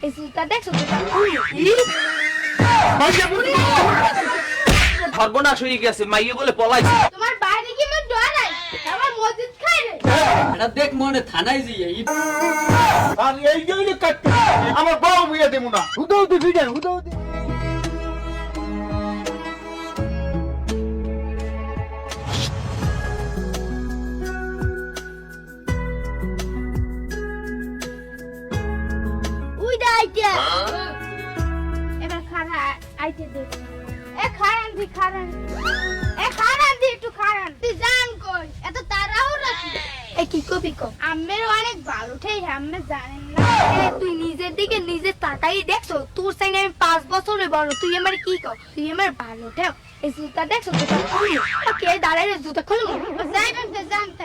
এই সুতা দেখছ সর্বনাশ হয়ে গেছে মাইয়ে বলে পলাইছে। তোমার বাইরে কি মন ডর নাই? আমার মসজিদ খাই রে। এটা দেখ মনে থানায় যাই এই আর এই জন্য কাটতে আমার বউ বিয়ে দেবো না। হুদৌ দি ভিড়ে দা আইতে এবার খারা আইতে দে। এ খারান দি খারান এ খারান দি একটু খারান। তুই জান কই এত তারাও রাখি এ কি কবি কো? আম্মের অনেক ভালো ঠেই আম্মে জানেন না। এ তুই নিজের দিকে নিজে তাকাই দেখছ তোর সাইনে আমি পাঁচ বছরে বড় তুই আমার কি কর তুই আমার ভালো ঠেও এই জুতা দেখছ জুতা খুলি। কে দাঁড়ায় জুতা খুলি যাইবেন তো জানতে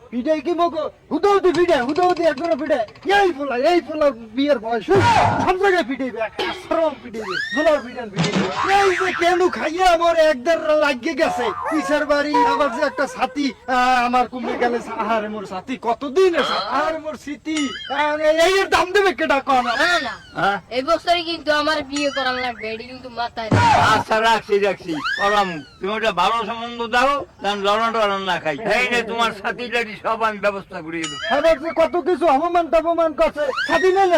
কি মগো হুদৌ দি হুদৌ দি একবার এই পোলা এই পোলা বিয়ের বয়স। সব জায়গায় জোলার পিটাইবে এই যে কেন খাইয়ে আমার একদের লাগিয়ে গেছে। পিছের বাড়ি আবার যে একটা সাথী আমার কমে গেলে আহারে মোর সাথী কতদিন আহারে মোর স্মৃতি এই এর দাম দেবে কেটা কন? এই বছরে কিন্তু আমার বিয়ে করার লাগবে এটি কিন্তু মাথায় আচ্ছা রাখছি রাখছি করাম তুমি ওটা ভালো সম্বন্ধ দাও কারণ লড়ন টড়ন না খাই এই তোমার সাথী সব আমি ব্যবস্থা করিয়ে দেবো। এবার যে কত কিছু অপমান টপমান করছে।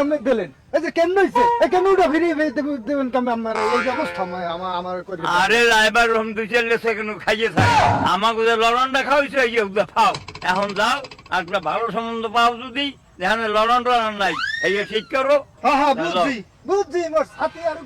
আমি দিলেন। এই যে কেন হইছে? এই কেন ওটা ফিরিয়ে দেবেন দেবেন কেমন আমার এই অবস্থা আমার আমার আমার করে আরে রাইবার রহম দুই চার সেকেন্ড খাইয়ে থাকে? আমাকে যে লড়নটা খাওয়াইছে এই যে খাও। এখন যাও আর একটা ভালো সম্বন্ধ পাও যদি লড়ন টড়ন নাই। এই ঠিক করো। হ্যাঁ হ্যাঁ বুঝছি বুঝছি মোর সাথী আর